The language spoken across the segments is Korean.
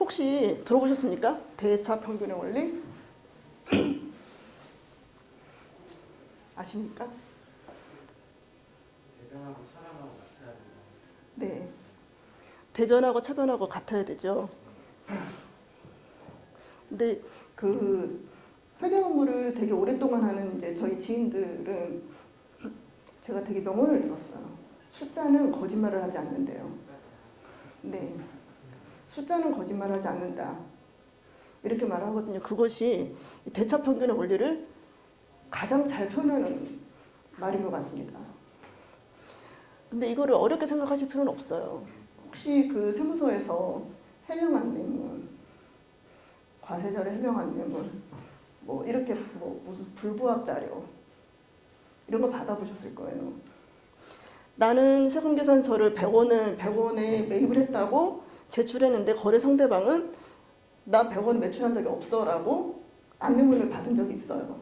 혹시 들어보셨습니까? 대차 평균의 원리? 아십니까? 대변하고 차량하고 같아야 된다. 네. 대변하고 차변하고 같아야 되죠. 근데 그 회계 업무를 되게 오랫동안 하는 이제 저희 지인들은 제가 되게 명언을 들었어요. 숫자는 거짓말을 하지 않는데요. 네. 숫자는 거짓말하지 않는다. 이렇게 말하거든요. 그것이 대차 평균의 원리를 가장 잘 표현하는 말인 것 같습니다. 근데 이거를 어렵게 생각하실 필요는 없어요. 혹시 그 세무서에서 해명한 뇌물, 과세자를 해명한 뇌물, 뭐 이렇게 뭐 무슨 불부합 자료 이런 거 받아보셨을 거예요. 나는 세금 계산서를 100원을 100원에 매입을 했다고 제출했는데 거래 상대방은 나 100원 매출한 적이 없어라고 안내문을 받은 적이 있어요.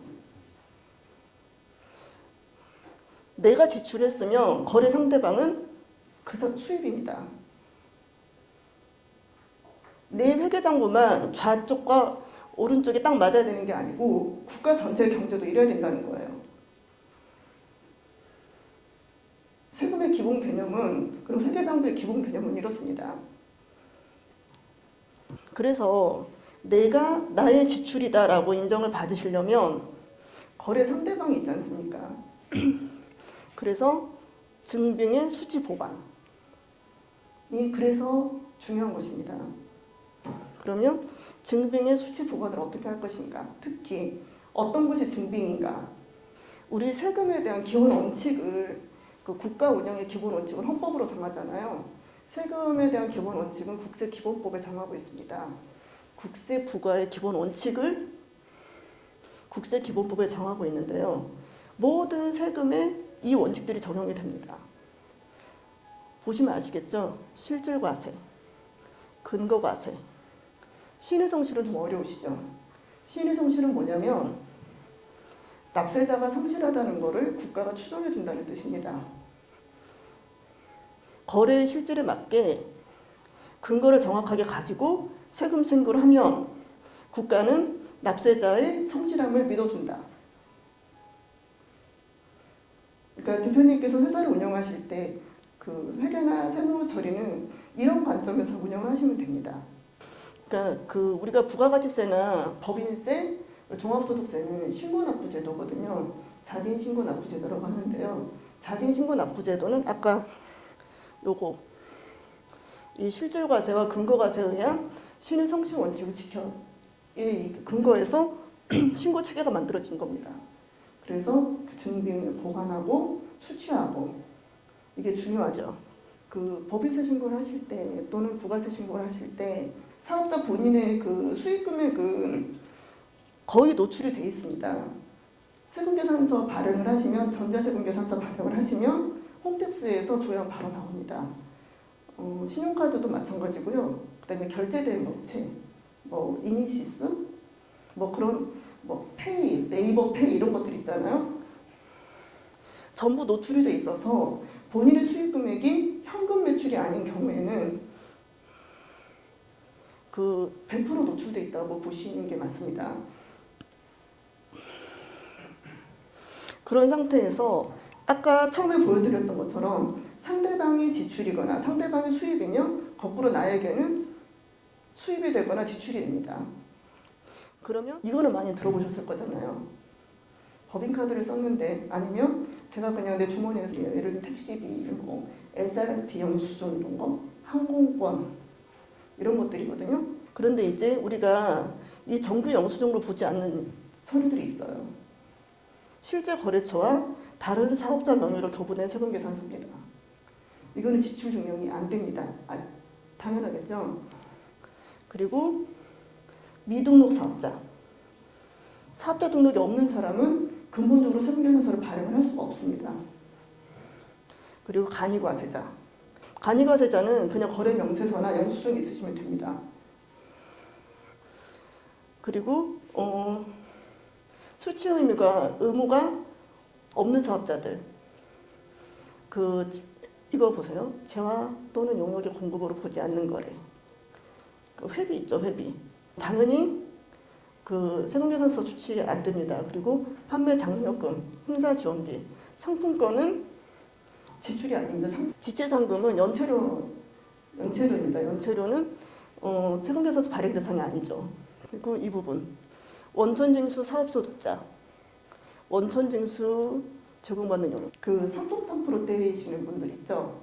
내가 지출했으면 거래 상대방은 그 사- 수입입니다. 내 회계장부만 좌쪽과 오른쪽이 딱 맞아야 되는 게 아니고 국가 전체 경제도 이래야 된다는 거예요. 세금의 기본 개념은 그리고 회계장부의 기본 개념은 이렇습니다. 그래서 내가 나의 지출이다라고 인정을 받으시려면 거래 상대방이 있지 않습니까? 그래서 증빙의 수지 보관이 그래서 중요한 것입니다. 그러면 증빙의 수지 보관을 어떻게 할 것인가? 특히 어떤 것이 증빙인가? 우리 세금에 대한 기본 원칙을 그 국가 운영의 기본 원칙을 헌법으로 정하잖아요. 세금에 대한 기본 원칙은 국세 기본법에 정하고 있습니다. 국세 부과의 기본 원칙을 국세 기본법에 정하고 있는데요. 모든 세금에 이 원칙들이 적용이 됩니다. 보시면 아시겠죠? 실질 과세, 근거 과세. 신의 성실은 좀 어려우시죠? 신의 성실은 뭐냐면 납세자가 성실하다는 것을 국가가 추정해 준다는 뜻입니다. 거래의 실질에 맞게 근거를 정확하게 가지고 세금 신고를 하면 국가는 납세자의 성실함을 믿어준다. 그러니까 대표님께서 회사를 운영하실 때 그 회계나 세무 처리는 이런 관점에서 운영을 하시면 됩니다. 그러니까 그 우리가 부가가치세나 법인세, 종합소득세는 신고납부제도거든요. 자진 신고납부제도라고 하는데요. 자진 신고납부제도는 아까 요거 이 실질 과세와 근거 과세에 의한 신의 성실 원칙을 지켜 이 근거에서 신고 체계가 만들어진 겁니다. 그래서 그 증빙을 보관하고 수취하고 이게 중요하죠. 그 법인세 신고를 하실 때 또는 부가세 신고를 하실 때 사업자 본인의 그 수익 금액은 거의 노출이 돼 있습니다. 세금계산서 발행을 하시면 전자세금계산서 발행을 하시면 홈택스에서 조회하면 바로 나옵니다. 어, 신용카드도 마찬가지고요. 그다음에 결제된 업체, 뭐 이니시스, 뭐 그런 뭐 페이, 네이버 페이 이런 것들 있잖아요. 전부 노출이 돼 있어서 본인의 수익 금액이 현금 매출이 아닌 경우에는 그 100% 노출돼 있다고 보시는 게 맞습니다. 그런 상태에서 아까 처음에 보여드렸던 것처럼 상대방이 지출이거나 상대방이 수입이면 거꾸로 나에게는 수입이 되거나 지출이 됩니다. 그러면 이거는 많이 들어보셨을 거잖아요. 법인카드를 썼는데 아니면 제가 그냥 내 주머니에서 예를 들면 택시비 이런 거, SRT 영수증 이런 거, 항공권 이런 것들이거든요. 그런데 이제 우리가 이 정규 영수증으로 보지 않는 서류들이 있어요. 실제 거래처와 다른 사업자 명의로 교부된 세금 계산서입니다. 이거는 지출 증명이 안 됩니다. 아, 당연하겠죠. 그리고 미등록 사업자. 사업자 등록이 없는 사람은 근본적으로 세금 계산서를 발행을 할 수가 없습니다. 그리고 간이과세자. 간이과세자는 그냥 거래 명세서나 영수증이 있으시면 됩니다. 그리고 어, 수취 의무가 의무가 없는 사업자들. 그 지- 이거 보세요. 재화 또는 용역의 공급으로 보지 않는 거래. 그 회비 있죠, 회비. 당연히 그 세금계산서 추치 안 됩니다. 그리고 판매 장려금, 행사 지원비, 상품권은 지출이 아닙니다. 상- 지체상금은 연체료, 연체료입니다. 연체료는 어, 세금계산서 발행 대상이 아니죠. 그리고 이 부분 원천 징수 사업 소득자, 원천 징수 제공받는 용역. 그 3.3% 떼이시는 분들 있죠.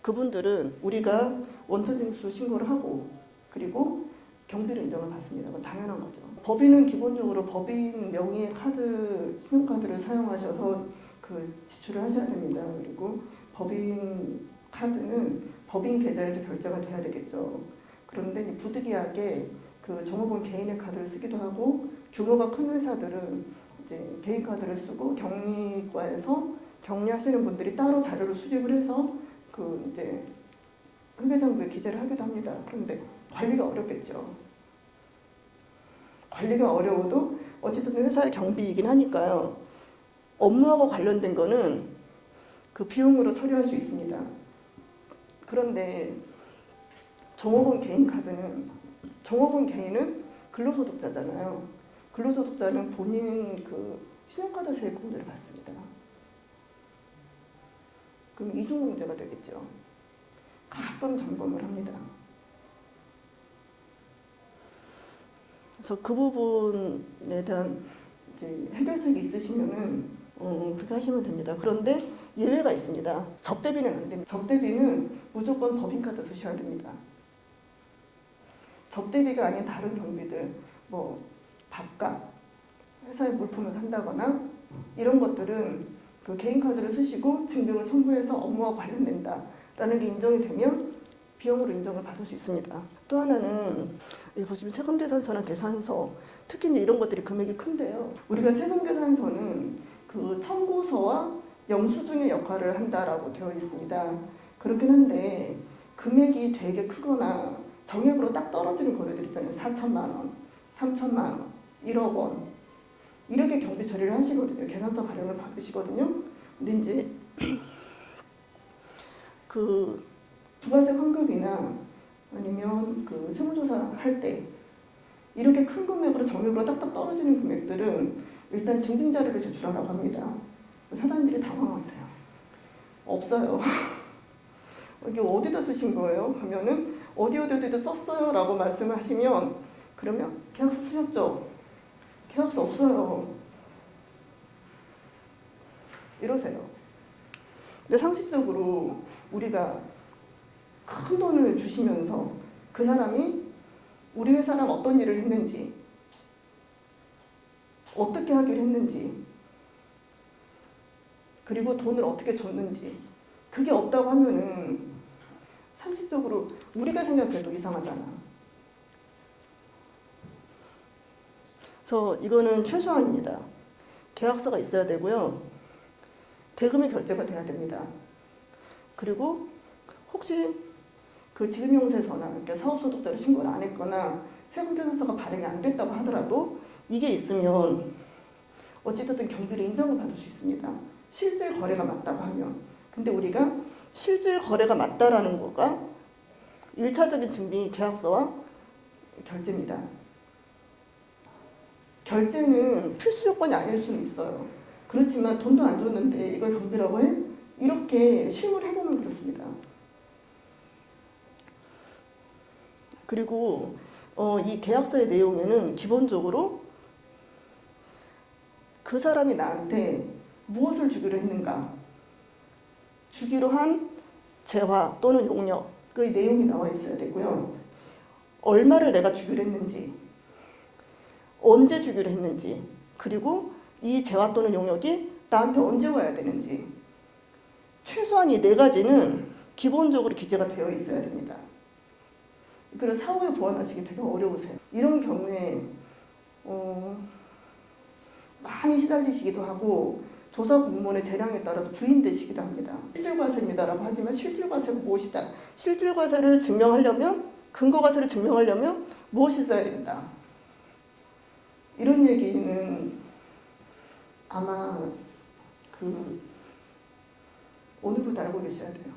그분들은 우리가 원천 징수 신고를 하고 그리고 경비를 인정을 받습니다. 그건 당연한 거죠. 법인은 기본적으로 법인 명의의 카드, 신용카드를 사용하셔서 그 지출을 하셔야 됩니다. 그리고 법인 카드는 법인 계좌에서 결제가 돼야 되겠죠. 그런데 이 부득이하게 그 종업원 개인의 카드를 쓰기도 하고 규모가 큰 회사들은 이제 개인 카드를 쓰고 격리과에서 격리하시는 분들이 따로 자료를 수집을 해서 그 이제 회계장부에 기재를 하기도 합니다. 그런데 관리가 어렵겠죠. 관리가 어려워도 어쨌든 회사의 경비이긴 하니까요. 업무하고 관련된 거는 그 비용으로 처리할 수 있습니다. 그런데 종업원 개인 카드는 종업원 개인은 근로소득자잖아요. 근로소득자는 본인 그 신용카드 세금들을 받습니다. 그럼 이중공제가 되겠죠. 가끔 점검을 합니다. 그래서 그 부분에 대한 이제 해결책이 있으시면은 어, 그렇게 하시면 됩니다. 그런데 예외가 있습니다. 접대비는 안 됩니다. 접대비는 무조건 법인카드 쓰셔야 됩니다. 접대비가 아닌 다른 경비들, 뭐 밥값, 회사에 물품을 산다거나 이런 것들은 그 개인 카드를 쓰시고 증빙을 첨부해서 업무와 관련된다라는 게 인정이 되면 비용으로 인정을 받을 수 있습니다. 또 하나는 보시면 세금 계산서나 계산서 특히 이런 것들이 금액이 큰데요. 우리가 세금 계산서는 그 청구서와 영수증의 역할을 한다라고 되어 있습니다. 그렇긴 한데 금액이 되게 크거나 정액으로 딱 떨어지는 거래들 있잖아요. 4천만 원, 3천만 원, 1억 원 이렇게 경비 처리를 하시거든요. 계산서 발행을 받으시거든요. 근데 이제 그 부가세 환급이나 아니면 그 세무조사 할 때 이렇게 큰 금액으로 정액으로 딱딱 떨어지는 금액들은 일단 증빙 자료를 제출하라고 합니다. 사장님들이 당황하세요. 없어요. 이게 어디다 쓰신 거예요? 하면은 어디 어디 어디 썼어요 라고 말씀을 하시면 그러면 계약서 쓰셨죠? 계약서 없어요. 이러세요. 근데 상식적으로 우리가 큰 돈을 주시면서 그 사람이 우리 회사랑 어떤 일을 했는지 어떻게 하기로 했는지 그리고 돈을 어떻게 줬는지 그게 없다고 하면은 상식적으로 우리가 생각해도 이상하잖아. 그래서 이거는 최소한입니다. 계약서가 있어야 되고요. 대금이 결제가 돼야 됩니다. 그리고 혹시 그 지금용세서나 그러니까 사업소득자를 신고를 안 했거나 세금계산서가 발행이 안 됐다고 하더라도 이게 있으면 어찌됐든 경비를 인정을 받을 수 있습니다. 실질 거래가 맞다고 하면. 근데 우리가 실질 거래가 맞다라는 거가 일차적인 증빙이 계약서와 결제입니다. 결제는 필수 요건이 아닐 수는 있어요. 그렇지만 돈도 안 줬는데 이걸 경비라고 해? 이렇게 실무를 해보면 그렇습니다. 그리고 어, 이 계약서의 내용에는 기본적으로 그 사람이 나한테 무엇을 주기로 했는가, 주기로 한 재화 또는 용역 그 내용이 나와 있어야 되고요. 얼마를 내가 주기로 했는지, 언제 주기로 했는지, 그리고 이 재화 또는 용역이 나한테 언제 와야 되는지 최소한 이 네 가지는 기본적으로 기재가 되어 있어야 됩니다. 그걸 사후에 보완하시기 되게 어려우세요. 이런 경우에 어, 많이 시달리시기도 하고 조사 공무원의 재량에 따라서 부인되시기도 합니다. 실질과세입니다라고 하지만 실질과세가 무엇이다? 실질과세를 증명하려면 근거과세를 증명하려면 무엇이 있어야 된다. 이런 얘기는 아마 그 오늘부터 알고 계셔야 돼요.